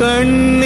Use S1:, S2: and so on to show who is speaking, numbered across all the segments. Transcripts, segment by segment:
S1: கண்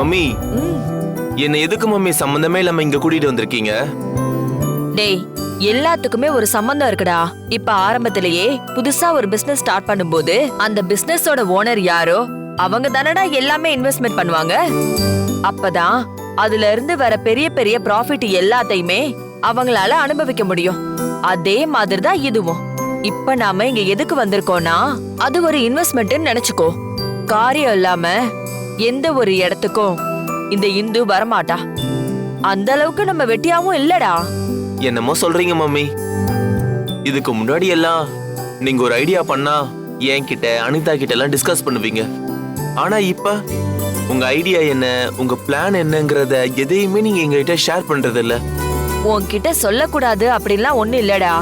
S2: மம்மி. என்ன எதுக்கு மம்மி? சம்பந்தமே இல்லாம இங்க கூட்டிட்டு வந்திருக்கீங்க?
S1: டேய் எல்லாத்துக்குமே ஒரு சம்பந்தம் இருக்குடா. இப்ப ஆரம்பத்திலேயே புதுசா ஒரு பிசினஸ் ஸ்டார்ட் பண்ணும்போது அந்த பிசினஸோட ஓனர் யாரோ அவங்க தானடா எல்லாமே இன்வெஸ்ட்மெண்ட் பண்ணுவாங்க. அப்பதான் அதுல இருந்து வர பெரிய பெரிய ப்ராஃபிட் எல்லாத்தையுமே அவங்களால அனுபவிக்க முடியும். அதே மாதிரி தான் இதுவும். இப்ப நாம இங்க எதுக்கு வந்திருக்கோம்னா அது ஒரு இன்வெஸ்ட்மெண்ட்னு நினைச்சுக்கோ. காரியம் இல்லாம எந்த ஒரு இடத்துக்கும். இந்த இந்து வரமாட்டா. அந்த அளவுக்கு நம்ம வெட்டியாவும் இல்லடா.
S2: என்னமோ சொல்றீங்க மம்மி. இதுக்கு முன்னாடி எல்லாம் நீங்க ஒரு ஐடியா பண்ணா என்கிட்ட அனிதா கிட்ட எல்லாம் டிஸ்கஸ் பண்ணுவீங்க. ஆனா இப்ப உங்க ஐடியா என்ன உங்க பிளான் என்னங்கறத எதையுமே நீங்க எங்ககிட்ட ஷேர் பண்றது இல்ல
S1: உன்கிட்ட சொல்லக்கூடாது அப்படின்லாம் ஒண்ணு இல்லடா.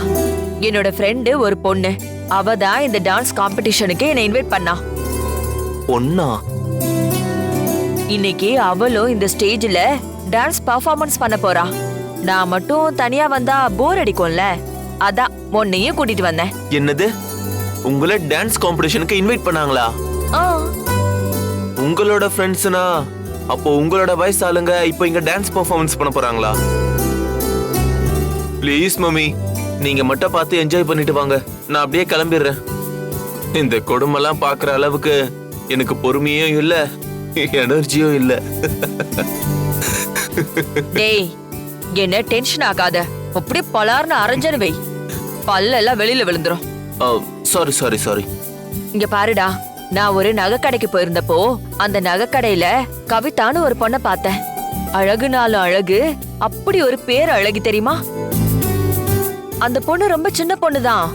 S1: என்னோட ஃப்ரெண்டு ஒரு பொண்ணு. அவ தான் இந்த டான்ஸ் காம்படிஷனுக்கு என்னை இன்வைட் பண்ணா.
S2: ஒன்னா
S1: இன்னைக்கு அவளும் இந்த ஸ்டேஜ்ல டான்ஸ் பர்ஃபார்மன்ஸ் பண்ண போறா. நான் மட்டும் தனியா வந்தா போர் அடிக்கும்ல? அதான் உன்னையும் கூட்டிட்டு வந்தேன்.
S2: என்னது? உங்களை டான்ஸ் காம்படிஷனுக்கு இன்வைட் பண்ணாங்களா?
S1: ஆ,
S2: உங்களோட ஃப்ரெண்ட்ஸ்னா அப்போ உங்களோட வயசு ஆளுங்க இப்போ இங்க டான்ஸ் பெர்ஃபார்மன்ஸ் பண்ண போறாங்களா? ப்ளீஸ் மம்மி நீங்க மட்டும் பார்த்து என்ஜாய் பண்ணிட்டு வாங்க. நான் அப்படியே கிளம்பிடுறேன். இந்த கொடுமைலாம் பார்க்குற அளவுக்கு எனக்கு பொறுமையும் இல்ல. எனர்ஜியும் இல்ல.
S1: டேய் என்ன டென்ஷன் ஆகாத. அப்படியே பலார்னு அரைஞ்சனு வை. பல்லெல்லாம் வெளியில விழுந்துரும்.
S2: சாரி சாரி சாரி
S1: இங்க பாருடா நான் ஒரு நகைக்கடைக்கு போயிருந்தப்போ அந்த நகைக்கடையில கவிதான்னு ஒரு பொண்ணை பார்த்தேன். அழகுனாலும் அழகு அப்படி ஒரு பேர் அழகு தெரியுமா? அந்த பொண்ணு ரொம்ப சின்ன பொண்ணுதான்.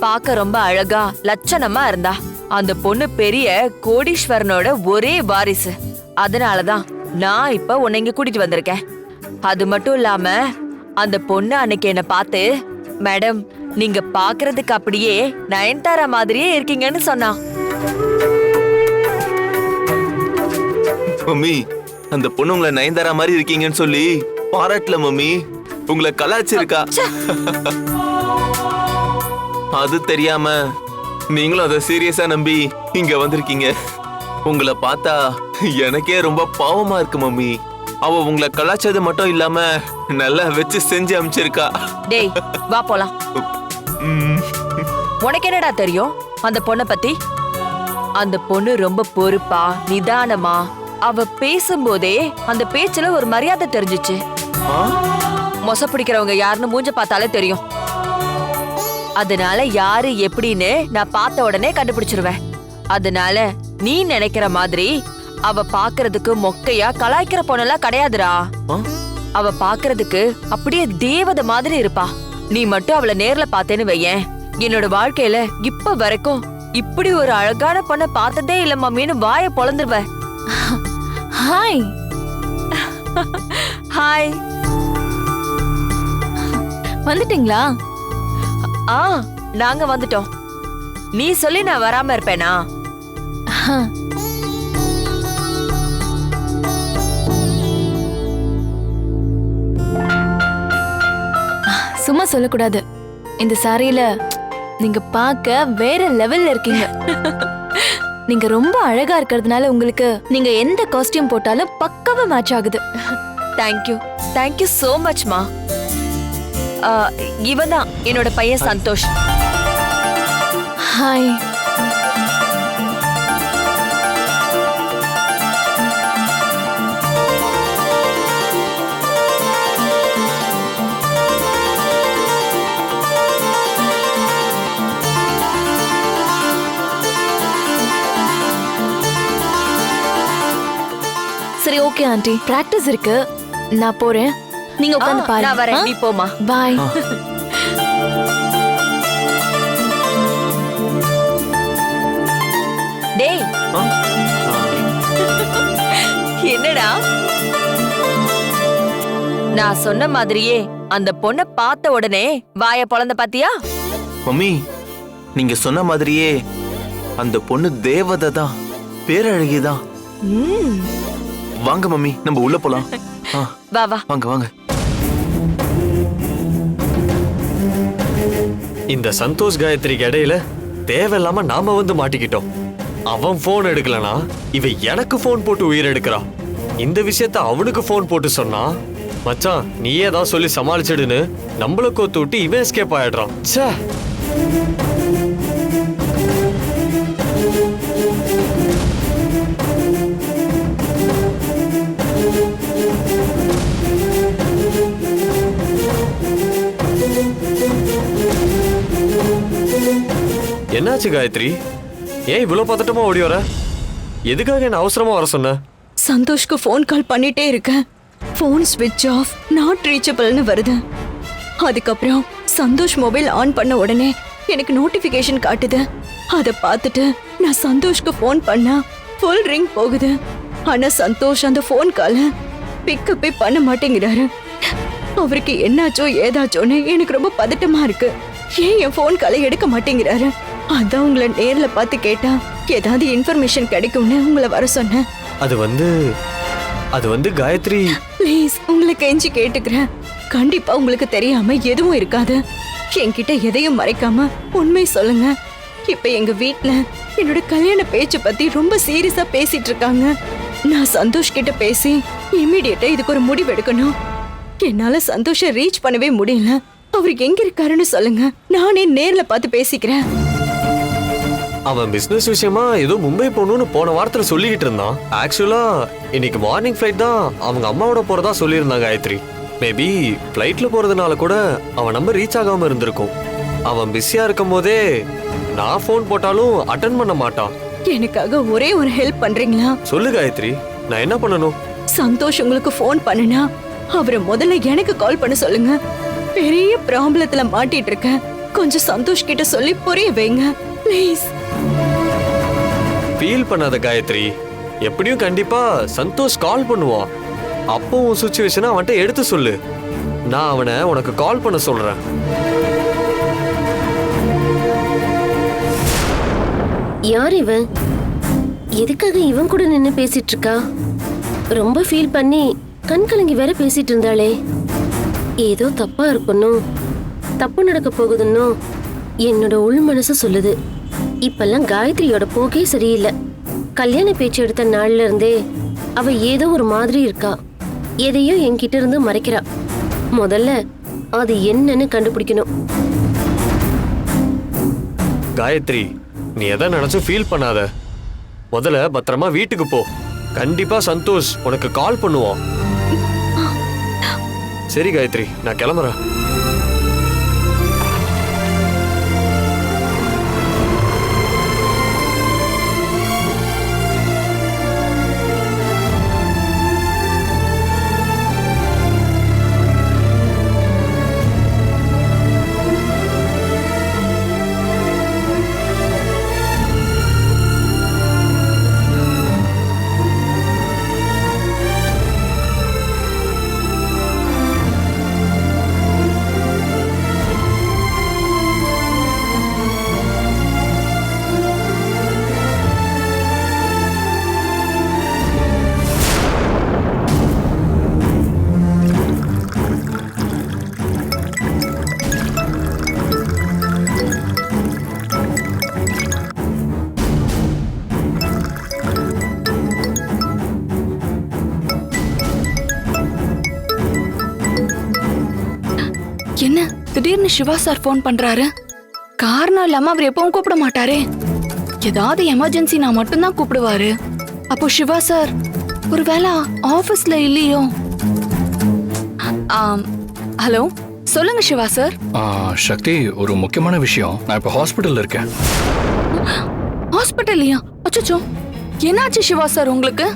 S1: பார்க்க ரொம்ப அழகா லட்சணமா இருந்தா. அந்த பொண்ணு பெரிய கோடீஸ்வரனோட ஒரே வாரிசு. அதனாலதான் நான் இப்ப உன்னை இங்க கூட்டிட்டு வந்திருக்கேன். அது மட்டும் இல்லாம அந்த பொண்ணு அன்னைக்கு என்ன பார்த்து மேடம் நீங்க பாக்குறதுக்கு அப்படியே நயன்தாரா மாதிரியே இருக்கீங்கன்னு சொன்னா.
S2: மம்மி அந்த பொண்ணு உங்களை நயன்தாரா மாதிரி இருக்கீங்கன்னு சொல்லி பாராட்டல மம்மி. உங்களை கலாச்சிருக்கா அது தெரியாம நீங்களும் அதை சீரியஸா நம்பி இங்க வந்திருக்கீங்க. உங்களை பார்த்தா எனக்கே ரொம்ப பாவமா இருக்கு மம்மி. அவ உங்களை கலாச்சது மட்டும் இல்லாம நல்லா வச்சு செஞ்சு அமிச்சிருக்கா.
S1: டேய் வா போலாம். உனக்கு என்னடா தெரியும்? அந்த பொண்ண பத்தி? அந்த பொண்ணு ரொம்ப பொறுப்பா நிதானமா. அவ பேசும்போதே அந்த பேச்சுல ஒரு மரியாதை தெரிஞ்சுச்சு? மொச பிடிக்கிறவங்க யாருன்னு மூஞ்ச பார்த்தாலே தெரியும். அதனால யாரு எப்படின்னு நான் பார்த்த உடனே கண்டுபிடிச்சிருவேன். அதனால நீ நினைக்கிற மாதிரி அவ பாக்குறதுக்கு மொக்கையா கலாய்க்கிற பொண்ணெல்லாம் கிடையாதுடா? அவ பாக்குறதுக்கு அப்படியே தேவதை மாதிரி இருப்பா. நீ மட்டும் அவளை நேர்ல பார்த்தேன்னு வையேன். என்னோட வாழ்க்கையில இப்ப வரைக்கும் இப்படி ஒரு அழகான பொண்ண பார்த்ததே இல்ல மம்மின்னு வாய பொளந்துருவ
S3: ஹாய்
S1: ஹாய்
S3: வந்துட்டீங்களா?
S1: ஆ நாங்க வந்துட்டோம். நீ சொல்லி நான் வராம இருப்பேனா?
S3: சும்மா சொல்லக்கூடாது. இந்த சாரியில நீங்க பார்க்க வேற லெவல்ல இருக்கீங்க. நீங்க ரொம்ப அழகா இருக்கிறதுனால உங்களுக்கு நீங்க எந்த காஸ்டியூம் போட்டாலும் பக்காவா மேட்ச் ஆகுது.
S1: தேங்க்யூ தேங்க்யூ சோ மச்மா இவன் தான் என்னோட பையன் சந்தோஷ்.
S3: ஹாய் சரி ஓகே ஆண்டி பிராக்டிஸ் இருக்கு. நான் போறேன். நீங்க
S1: உட்கார்ந்து
S3: பாருங்க.
S1: நான் வரேன். நீ போமா
S3: பாய். டேய்.
S1: என்னடா? நான் சொன்ன மாதிரியே அந்த பொண்ண பார்த்த உடனே வாய பொழந்த பாத்தியா?
S2: மம்மி நீங்க சொன்ன மாதிரியே அந்த பொண்ணு தேவதை தான் பேரழகிதான் வாங்க மம்மி நம்ம உள்ள போலாம்.
S1: வா வா.
S2: வாங்க வாங்க.
S4: இந்த சந்தோஷ் காயத்ரிக்கு இடையில தேவையில்லாம நாம வந்து மாட்டிக்கிட்டோம். அவன் போன் எடுக்கலனா இவ எனக்கு போன் போட்டு உயிர் எடுக்கிறான் இந்த விஷயத்த அவனுக்கு போன் போட்டு சொன்னா மச்சான் நீயே தான் சொல்லி சமாளிச்சிடுன்னு நம்மளை கோத்து விட்டு இவன் எஸ்கேப் ஆயிடுறான். ச்சே. என்னாச்சு காயத்ரி? ஏன் இவ்வளோ பதட்டமா ஓடி வர? எதுக்காக என்ன அவசரமா வர சொன்ன?
S5: சந்தோஷ்க்கு ஃபோன் கால் பண்ணிட்டே இருக்கேன். ஃபோன் ஸ்விட்ச் ஆஃப் நாட் ரீச்சபிள்னு வருது. அதுக்கப்புறம் சந்தோஷ் மொபைல் ஆன் பண்ண உடனே எனக்கு நோட்டிஃபிகேஷன் காட்டுது. அதை பார்த்துட்டு நான் சந்தோஷ்க்கு ஃபோன் பண்ணா ஃபுல் ரிங் போகுது. ஆனால் சந்தோஷ் அந்த ஃபோன் காலை பிக்கப்பே பண்ண மாட்டேங்கிறாரு. அவருக்கு என்னாச்சோ ஏதாச்சோன்னு எனக்கு ரொம்ப பதட்டமா இருக்கு. ஏன் என் ஃபோன் காலை எடுக்க மாட்டேங்கிறாரு? அதான் உங்களை நேர்ல பார்த்து கேட்டா ஏதாவது இன்ஃபர்மேஷன் கிடைக்கும்னு உங்களை வர சொன்னேன்.
S4: அது வந்து அது வந்து காயத்ரி.
S5: ப்ளீஸ் உங்களை கெஞ்சி கேட்டுக்கிறேன். கண்டிப்பா உங்களுக்கு தெரியாம எதுவும் இருக்காது. என்கிட்ட எதையும் மறைக்காம உண்மை சொல்லுங்க. இப்ப எங்க வீட்ல என்னோட கல்யாண பேச்ச பத்தி ரொம்ப சீரியஸா பேசிட்டு இருக்காங்க. நான் சந்தோஷ் கிட்ட பேசி இம்மிடியட்டா இதுக்கு ஒரு முடிவு எடுக்கணும். என்னால சந்தோஷ ரீச் பண்ணவே முடியல. அவர் எங்க இருக்காருன்னு சொல்லுங்க. நானே நேர்ல பார்த்து பேசிக்கிறேன்.
S4: அவன் பிசினஸ் விஷயமா ஏதோ மும்பை போகணும்னு போன வாரத்துல சொல்லிக்கிட்டு இருந்தான். ஆக்சுவலா இன்னைக்கு மார்னிங் ஃபிளைட் தான் அவங்க அம்மாவோட போறதா சொல்லியிருந்தாங்க காயத்ரி. மேபி ஃப்ளைட்ல போறதுனால கூட அவன் நம்பர் ரீச் ஆகாம இருந்திருக்கும். அவன் பிஸியா இருக்கும் போதே நான் ஃபோன் போட்டாலும் அட்டன் பண்ண மாட்டான்.
S5: எனக்காக ஒரே ஒரு ஹெல்ப் பண்றீங்களா?
S4: சொல்லு காயத்ரி நான் என்ன பண்ணணும்?
S5: சந்தோஷ் உங்களுக்கு ஃபோன் பண்ணுனா அவரை முதல்ல எனக்கு கால் பண்ண சொல்லுங்க. பெரிய ப்ராப்ளத்துல மாட்டிட்டு இருக்கேன். கொஞ்சம் சந்தோஷ் கிட்ட சொல்லி புரிய வைங்க. ப்ளீஸ்
S4: ஃபீல் பண்ணாத காயத்ரி. எப்படியும் கண்டிப்பா சந்தோஷ் கால் பண்ணுவான். அப்போ உன் சுச்சுவேஷனை அவன்கிட்ட எடுத்து சொல்லு. நான் அவனை உனக்கு கால் பண்ண சொல்றேன்.
S6: யார் இவன் எதுக்காக இவன் கூட நின்று பேசிட்டு இருக்கா ரொம்ப ஃபீல் பண்ணி கண் கலங்கி வேற பேசிட்டு இருந்தாளே. ஏதோ தப்பா இருக்கணும் தப்பு நடக்க போகுதுன்னு என்னோட உள் மனசு சொல்லுது. இப்பெல்லாம் காயத்ரியோட போக்கே சரியில்லை. கல்யாண பேச்சு எடுத்த நாள்ல இருந்தே அவ ஏதோ ஒரு மாதிரி இருக்கா. எதையோ என்கிட்ட இருந்து மறைக்கிறா. முதல்ல அது என்னன்னு கண்டுபிடிக்கணும்.
S4: காயத்ரி நீ எதை நினைச்சும் ஃபீல் பண்ணாத? முதல்ல பத்திரமா வீட்டுக்கு போ. கண்டிப்பா சந்தோஷ் உனக்கு கால் பண்ணுவான். சரி காயத்ரி நான் கிளம்புறேன்.
S3: என்ன? திடீர்னு சிவா சார் ஃபோன் பண்றாரு? காரணம் இல்லாம அவர் எப்பவும் கூப்பிட மாட்டாரே. ஏதாவது எமர்ஜென்சி நான் மட்டும்தான் கூப்பிடுவாரு. அப்போ சிவா சார் ஒருவேளை ஆபீஸ்ல இல்லையோ? ஹலோ சொல்லுங்க சிவா சார்.
S7: சக்தி ஒரு முக்கியமான விஷயம். நான் இப்போ ஹாஸ்பிட்டல்ல இருக்கேன்.
S3: ஹாஸ்பிட்டல்லையா அச்சோ என்னாச்சு சிவா சார் உங்களுக்கு?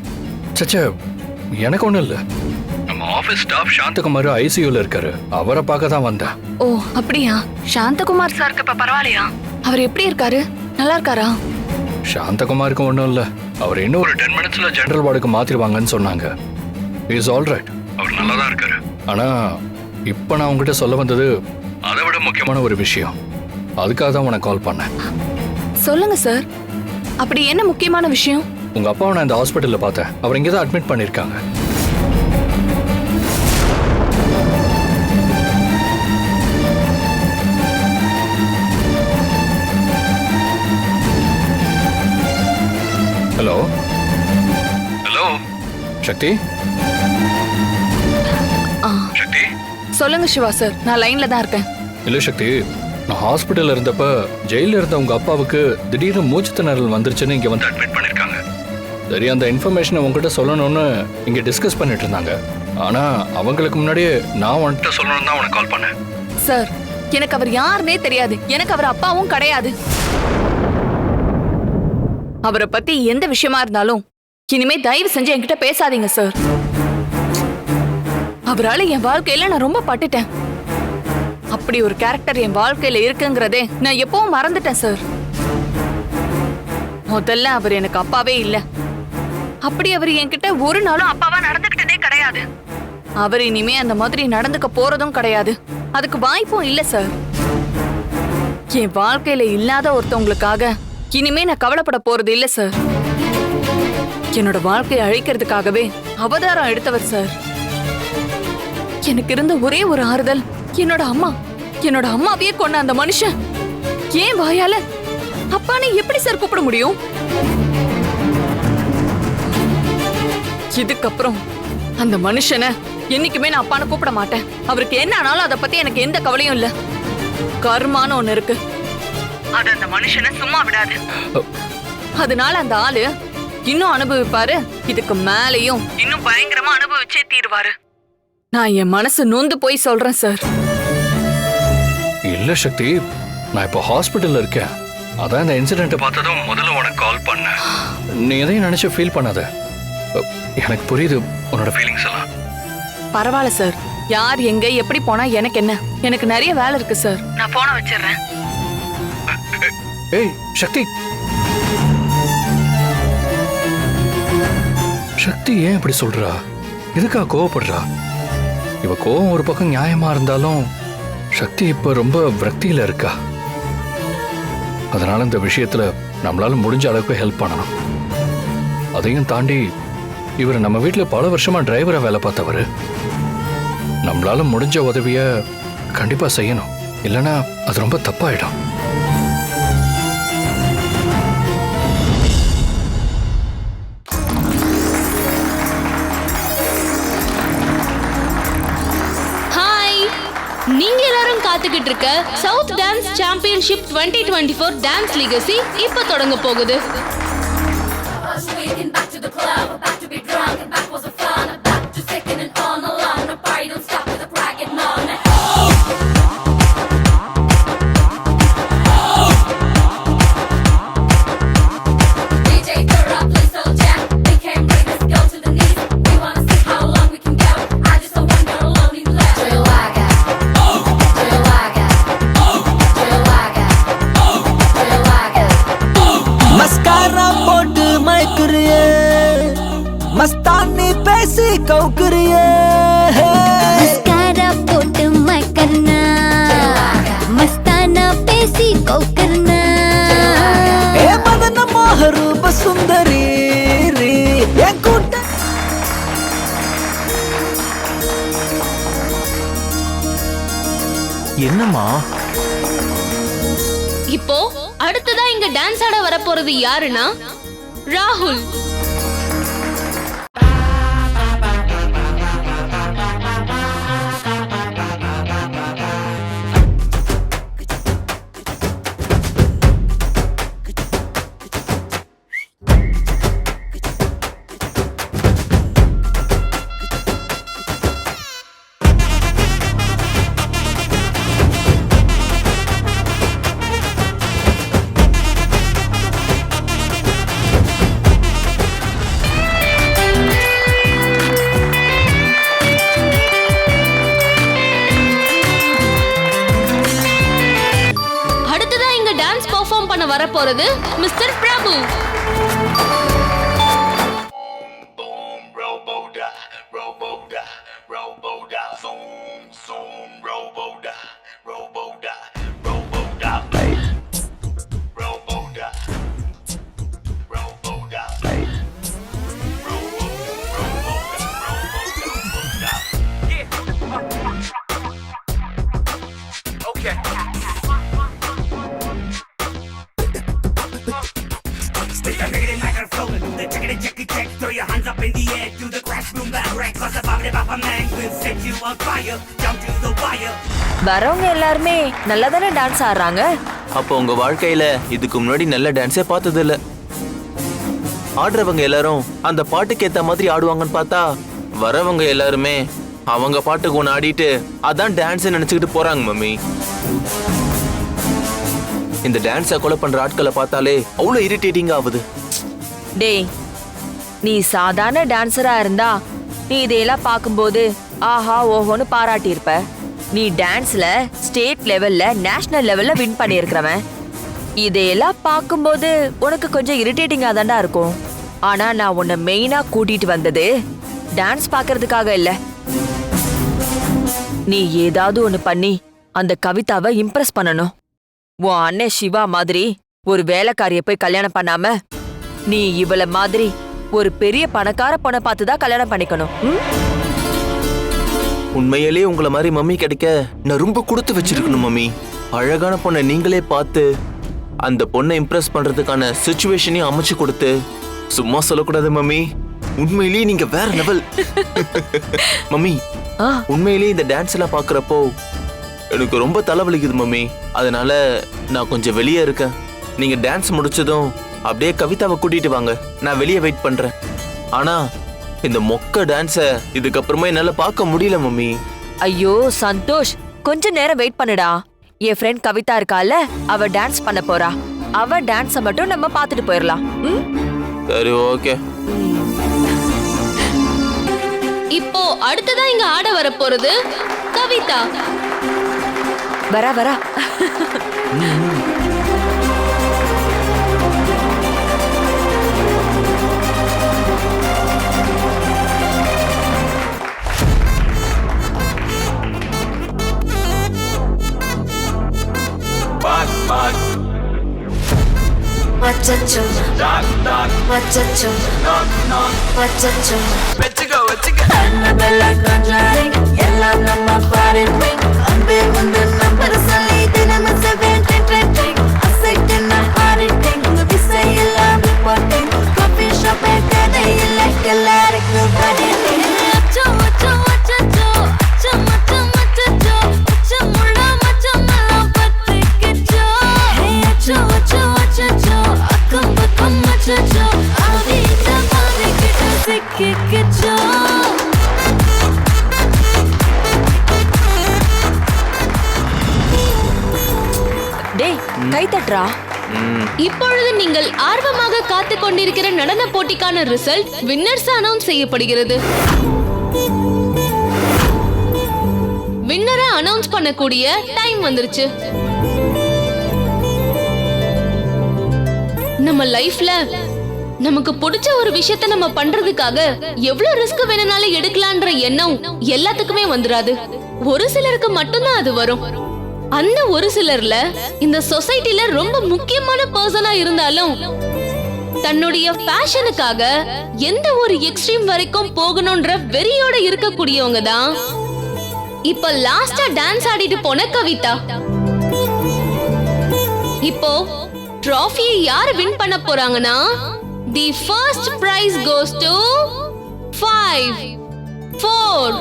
S7: சச்சே எனக்கு ஒன்றும் இல்லை. ஆஃபீஸ் ஸ்டாஃப் சாந்தகுமார் ஐசியூல இருக்காரு. அவரை பார்க்க தான் வந்தேன்.
S3: ஓ அப்படியா? சாந்தகுமார் சாருக்கு இப்ப பரவாயில்லையா? அவர் எப்படி இருக்காரு? நல்லா இருக்காரா?
S7: சாந்தகுமாருக்கு ஒன்றும் இல்லை. அவர் இன்னும் ஒரு டென் மினிட்ஸ்ல ஜெனரல் வார்டுக்கு மாத்திருவாங்கன்னு சொன்னாங்க. இஸ் ஆல் ரைட் அவர் நல்லா தான் இருக்காரு. ஆனா இப்போ நான் உங்ககிட்ட சொல்ல வந்தது அதை விட முக்கியமான ஒரு விஷயம். அதுக்காக தான் உனக்கு கால் பண்ணேன்.
S3: சொல்லுங்க சார் அப்படி என்ன முக்கியமான விஷயம்?
S7: உங்க அப்பாவை நான் இந்த ஹாஸ்பிட்டல்ல பார்த்தேன். அவர் இங்கே தான் அட்மிட் பண்ணியிருக்காங்க. Hello hello Sakthi? சக்தி?
S3: சொல்லுங்க சிவா சார் நான் லைன்ல தான் இருக்கேன்.
S7: இல்ல சக்தி நான் ஹாஸ்பிட்டல்ல இருந்தப்ப ஜெயில இருந்த உங்க அப்பாவுக்கு திடீர்னு மூச்சு திணறல் வந்துருச்சுன்னு இங்க வந்து அட்மிட் பண்ணிருக்காங்க. சரி அந்த இன்ஃபர்மேஷனை உங்ககிட்ட சொல்லணும்னு இங்க டிஸ்கஸ் பண்ணிட்டு இருந்தாங்க. ஆனா அவங்களுக்கு முன்னாடியே நான் உன்கிட்ட சொல்லணும்னு தான் உனக்கு கால் பண்ணேன்.
S3: சார் எனக்கு அவர் யாருன்னே தெரியாது. எனக்கு அவர் அப்பாவும் கிடையாது. அவரை பத்தி எந்த விஷயமா இருந்தாலும் இனிமே தயவு செஞ்சு என்கிட்ட பேசாதீங்க சார் அவரால் என் வாழ்க்கையில நான் ரொம்ப பட்டுட்டேன். அப்படி ஒரு கேரக்டர் என் வாழ்க்கையில இருக்குங்கிறதே நான் எப்பவும் மறந்துட்டேன் சார் முதல்ல அவர் எனக்கு அப்பாவே இல்ல. அப்படி அவர் என்கிட்ட ஒரு நாளும் அப்பாவா நடந்துகிட்டதே கிடையாது. அவர் இனிமே அந்த மாதிரி நடந்துக்க போறதும் கிடையாது. அதுக்கு வாய்ப்பும் இல்ல சார் என் வாழ்க்கையில இல்லாத ஒருத்தவங்களுக்காக இனிமே நான் கவலைப்பட போறது இல்ல சார் என்னோட வாழ்க்கையை அழிக்கிறதுக்காகவே அவதாரம் எடுத்தவர் சார் எனக்கு இருந்த ஒரே ஒரு ஆறுதல் என்னோட அம்மா. என்னோட அம்மாவையே கொண்ட அந்த மனுஷன். ஏன் வாயால? அப்பானே எப்படி சார் கூப்பிட முடியும்? இதுக்கப்புறம் அந்த மனுஷனை என்னைக்குமே நான் அப்பான்னு கூப்பிட மாட்டேன். அவருக்கு என்ன ஆனாலும் அதை பத்தி எனக்கு எந்த கவலையும் இல்ல. கர்மான்னு ஒண்ணு இருக்கு. அது அந்த மனுஷனை சும்மா விடாது. அதனால அந்த ஆளு இன்னும் அனுபவிப்பாரு. இதுக்கு மேலேயும் இன்னும் பயங்கரமா அனுபவிச்சே தீருவாரு. நான் என் மனசு நொந்து போய் சொல்றேன் சார்.
S7: இல்ல சக்தி. நான் இப்போ ஹாஸ்பிட்டல்ல இருக்கேன். அதான் இந்த இன்சிடென்ட்டை பார்த்ததும் முதல்ல உனக்கு கால் பண்ணேன். நீ எதையும் நினைச்சு ஃபீல் பண்ணாத. எனக்கு புரியுது உன்னோட ஃபீலிங்ஸ் எல்லாம்.
S3: பரவாயில்ல சார். யார் எங்க எப்படி போனா எனக்கு என்ன? எனக்கு நிறைய வேலை இருக்கு சார். நான் போன வச்சிடுறேன்.
S7: ஏய் சக்தி. சக்தி ஏன் இப்படி சொல்றா? எதுக்கா கோவப்படுறா? இவ கோவம் ஒரு பக்கம் நியாயமா இருந்தாலும் சக்தி இப்ப ரொம்ப விரக்தியில இருக்கா? அதனால இந்த விஷயத்துல நம்மளால முடிஞ்ச அளவுக்கு ஹெல்ப் பண்ணணும். அதையும் தாண்டி இவர் நம்ம வீட்டில் பல வருஷமா டிரைவரா வேலை பார்த்தவர். நம்மளால முடிஞ்ச உதவிய கண்டிப்பா செய்யணும். இல்லைன்னா அது ரொம்ப தப்பாயிடும்.
S8: எல்லாரும் இருக்க south dance championship 2024 twenty four dance legacy இப்ப தொடங்க போகுது.
S2: என்னம்மா
S8: இப்போ அடுத்ததா இங்க டான்ஸ் ஆட வரப்போறது யாருன்னா ராகுல். வரப்போறது மிஸ்டர் பிரபு.
S1: வரவங்க எல்லாருமே நல்லா தானே டான்ஸ் ஆடுறாங்க?
S2: அப்போ உங்க வாழ்க்கையில இதுக்கு முன்னாடி நல்ல டான்ஸே பார்த்தது இல்ல ஆடுறவங்க எல்லாரும் அந்த பாட்டுக்கு ஏத்த மாதிரி ஆடுவாங்கன்னு பார்த்தா வரவங்க எல்லாருமே அவங்க பாட்டுக்கு ஒன்று ஆடிட்டு அதான் டான்ஸ் நினைச்சுக்கிட்டு போறாங்க மம்மி. இந்த டான்ஸை கொலை பண்ற ஆட்களை பார்த்தாலே அவ்வளோ இரிட்டேட்டிங் ஆகுது.
S1: டேய் நீ சாதாரண டான்சரா இருந்தா நீ இதையெல்லாம் பார்க்கும்போது ஆஹா ஓஹோன்னு பாராட்டியிருப்ப. நீ டான்ஸ்ல ஸ்டேட் லெவல்ல நேஷனல் லெவல்ல வின் பண்ணியிருக்கிறவன். இதையெல்லாம் பார்க்கும்போது உனக்கு கொஞ்சம் இரிட்டேட்டிங்காக தாண்டா இருக்கும். ஆனா நான் உன்னை மெயினா கூட்டிட்டு வந்தது டான்ஸ் பார்க்கறதுக்காக இல்ல. நீ ஏதாவது ஒன்று பண்ணி அந்த கவிதாவை இம்ப்ரெஸ் பண்ணணும். உன் அண்ணன் சிவா மாதிரி ஒரு வேலைக்காரிய போய் கல்யாணம் பண்ணாம நீ இவள மாதிரி ஒரு பெரிய பணக்கார பொண்ணை பார்த்து தான் கல்யாணம் பண்ணிக்கணும். ம்?
S2: உண்மையிலேயே உங்களை மாதிரி மம்மி கிடைக்க நான் ரொம்ப கொடுத்து வச்சிருக்கணும் மம்மி. அழகான பொண்ணை நீங்களே பார்த்து அந்த பொண்ணை இம்ப்ரெஸ் பண்றதுக்கான சுச்சுவேஷனையும் அமைச்சு கொடுத்து சும்மா சொல்லக்கூடாது மம்மி. உண்மையிலேயே நீங்க வேற லெவல் மம்மி
S1: ஆ.
S2: உண்மையிலேயே இந்த டான்ஸ் எல்லாம் பாக்குறப்போ எனக்கு ரொம்ப தலைவலிக்குது மம்மி. அதனால நான் கொஞ்சம் வெளியே இருக்கேன். நீங்க டான்ஸ் முடிச்சதும் அப்படியே கவிதாவை கூட்டிட்டு வாங்க. நான் வெளியே வெயிட் பண்றேன். ஆனா இந்த மொக்க டான்ஸ இதுக்கப்புறமா என்னால பார்க்க முடியல மம்மி.
S1: ஐயோ சந்தோஷ் கொஞ்ச நேரம் வெயிட் பண்ணுடா. என் ஃப்ரெண்ட் கவிதா இருக்கால அவ டான்ஸ் பண்ண போறா. அவ டான்ஸ மட்டும் நம்ம பார்த்துட்டு போயிடலாம் ம்?
S2: சரி ஓகே
S8: இப்போ அடுத்ததா இங்க ஆட வர போறது கவிதா.
S1: வரா வரா.
S9: எல்லாம் நம்ம பாரின் அன்பே வந்து நம்பர் சொல்லி தினமும் செவன் ட்ரெண்டிங் அசைட்டு நான் ஆடிட்டேன் உங்க விசை எல்லாம் ரிப்போர்ட்டிங் காஃபி ஷாப் கதை இல்லை. எல்லாருக்கும் படிட்டேன்
S1: கை
S8: இப்பொழுது நீங்கள் ஆர்வமாக காத்து கொண்டிருக்கிற நடன போட்டிக்கான ரிசல்ட் வின்னர்ஸ் அனௌன்ஸ் செய்யப்படுகிறது. வின்னரை அனௌன்ஸ் பண்ணக்கூடிய டைம் வந்துருச்சு. நம்ம லைஃப்ல நமக்கு பிடிச்ச ஒரு விஷயத்த நம்ம பண்றதுக்காக எவ்வளவு ரிஸ்க் வேணும்னாலும் எடுக்கலான்ற எண்ணம் எல்லாத்துக்குமே வந்துராது. ஒரு சிலருக்கு மட்டும்தான் அது வரும். அந்த ஒரு சிலர்ல இந்த சொசைட்டில ரொம்ப முக்கியமான பர்சனா இருந்தாலும் தன்னுடைய ஃபேஷனுக்காக எந்த ஒரு எக்ஸ்ட்ரீம் வரைக்கும் போகணும்ன்ற வெறியோட இருக்கக்கூடியவங்க தான் இப்ப லாஸ்டா டான்ஸ் ஆடிட்டு போன கவிதா. இப்போ ட்ராஃபியை யார் வின் பண்ண போறாங்கன்னா the first prize goes to five four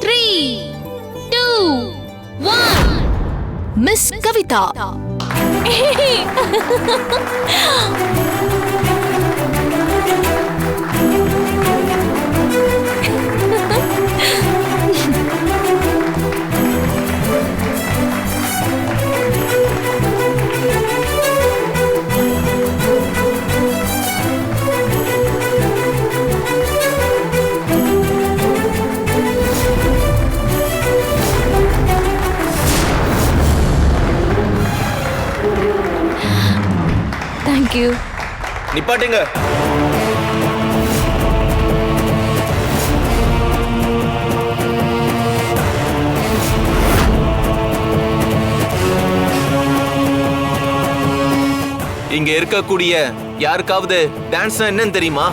S8: three two one
S3: miss Kavitha.
S2: இருக்கக்கூடிய யாருக்காவது டான்ஸ்னா என்னன்னு தெரியுமா?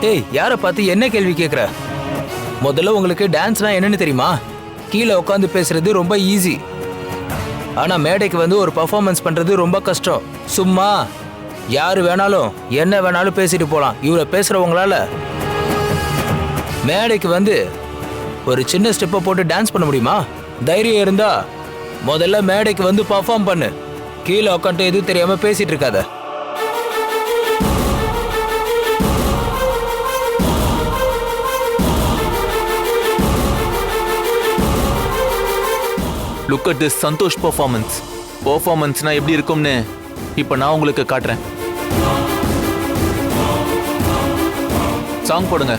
S10: ஏய் யாரை பார்த்து என்ன கேள்வி கேட்குற முதல்ல உங்களுக்கு டான்ஸ்னா என்னன்னு தெரியுமா? கீழே உட்காந்து பேசுறது ரொம்ப ஈஸி ஆனா மேடைக்கு வந்து ஒரு பர்ஃபார்மன்ஸ் பண்றது ரொம்ப கஷ்டம். சும்மா யாரு வேணாலும் என்ன வேணாலும் பேசிட்டு போலாம். இவரை பேசுறவங்களால. மேடைக்கு வந்து ஒரு சின்ன ஸ்டெப்பை போட்டு டான்ஸ் பண்ண முடியுமா? தைரியம் இருந்தா முதல்ல மேடைக்கு வந்து பர்ஃபார்ம் பண்ணு. கீழே உட்காந்துட்டு எதுவும் தெரியாம பேசிட்டு இருக்காத.
S2: Look at this Santhosh performance பர்ஃபார்மன்ஸ்னா எப்படி இருக்கும்னு இப்போ நான் உங்களுக்கு காட்டுறேன். சாங் போடுங்க.